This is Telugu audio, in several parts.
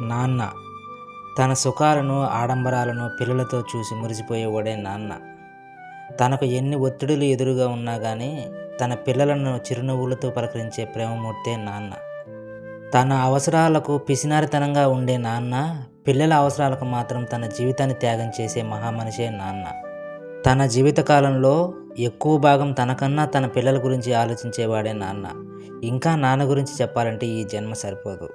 నాన్న తన సుఖాలను ఆడంబరాలను పిల్లలతో చూసి మురిసిపోయేవాడే నాన్న. తనకు ఎన్ని ఒత్తిడులు ఎదురుగా ఉన్నా కానీ తన పిల్లలను చిరునవ్వులతో పలకరించే ప్రేమమూర్తే నాన్న. తన అవసరాలకు పిసినారితనంగా ఉండే నాన్న పిల్లల అవసరాలకు మాత్రం తన జీవితాన్ని త్యాగం చేసే మహామనిషే నాన్న. తన జీవితకాలంలో ఎక్కువ భాగం తనకన్నా తన పిల్లల గురించి ఆలోచించేవాడే నాన్న. ఇంకా నాన్న గురించి చెప్పాలంటే ఈ జన్మ సరిపోదు.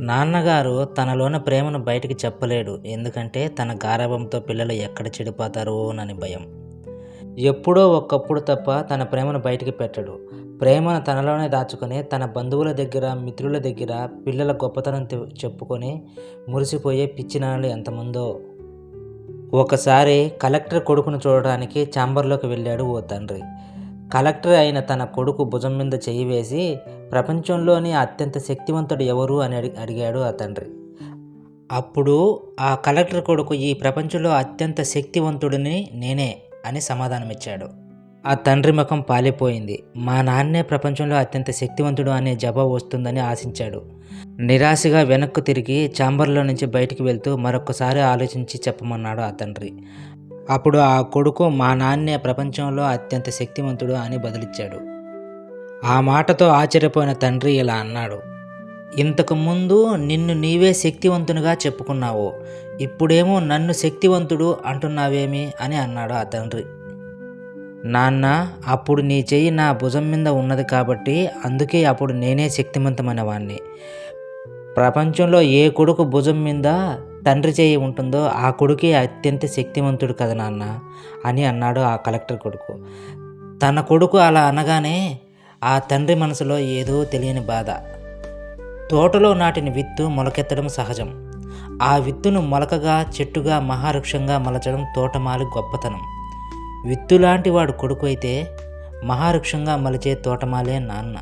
నాన్నగారు తనలోని ప్రేమను బయటికి చెప్పలేడు. ఎందుకంటే తన గారాభంతో పిల్లలు ఎక్కడ చెడిపోతారోనని భయం. ఎప్పుడో ఒకప్పుడు తప్ప తన ప్రేమను బయటికి పెట్టడు. ప్రేమను తనలోనే దాచుకొని తన బంధువుల దగ్గర మిత్రుల దగ్గర పిల్లల గొప్పతనం చెప్పుకొని మురిసిపోయే పిచ్చి నాన్నలు ఎంతమందో. ఒకసారి కలెక్టర్ కొడుకును చూడడానికి ఛాంబర్లోకి వెళ్ళాడు ఓ తండ్రి. కలెక్టర్ అయిన తన కొడుకు భుజం మీద చెయ్యి వేసి ప్రపంచంలోని అత్యంత శక్తివంతుడు ఎవరు? అని అడిగాడు ఆ తండ్రి. అప్పుడు ఆ కలెక్టర్ కొడుకు ఈ ప్రపంచంలో అత్యంత శక్తివంతుడిని నేనే అని సమాధానమిచ్చాడు. ఆ తండ్రి ముఖం పాలిపోయింది. మా నాన్నే ప్రపంచంలో అత్యంత శక్తివంతుడు అనే జవాబు వస్తుందని ఆశించాడు. నిరాశగా వెనక్కు తిరిగి ఛాంబర్లో నుంచి బయటికి వెళ్తూ మరొకసారి ఆలోచించి చెప్పమన్నాడు ఆ తండ్రి. అప్పుడు ఆ కొడుకు మా నాన్నే ప్రపంచంలో అత్యంత శక్తివంతుడు అని బదులిచ్చాడు. ఆ మాటతో ఆశ్చర్యపోయిన తండ్రి ఇలా అన్నాడు ఇంతకుముందు నిన్ను నీవే శక్తివంతునిగా చెప్పుకున్నావు ఇప్పుడేమో నన్ను శక్తివంతుడు అంటున్నావేమి? అని అన్నాడు ఆ తండ్రి. నాన్న అప్పుడు నీ చెయ్యి నా భుజం మీద ఉన్నది కాబట్టి అందుకే అప్పుడు నేనే శక్తివంతమైన వాణ్ణి ప్రపంచంలో ఏ కొడుకు భుజం మీద తండ్రి చేయి ఉంటుందో ఆ కొడుకే అత్యంత శక్తివంతుడు కదా నాన్న అని అన్నాడు ఆ కలెక్టర్ కొడుకు. తన కొడుకు అలా అనగానే ఆ తండ్రి మనసులో ఏదో తెలియని బాధ. తోటలో నాటిన విత్తు మొలకెత్తడం సహజం. ఆ విత్తును మొలకగా చెట్టుగా మహావృక్షంగా మలచడం తోటమాలి గొప్పతనం. విత్తులాంటి వాడు కొడుకు అయితే మహావృక్షంగా మలిచే తోటమాలే నాన్న.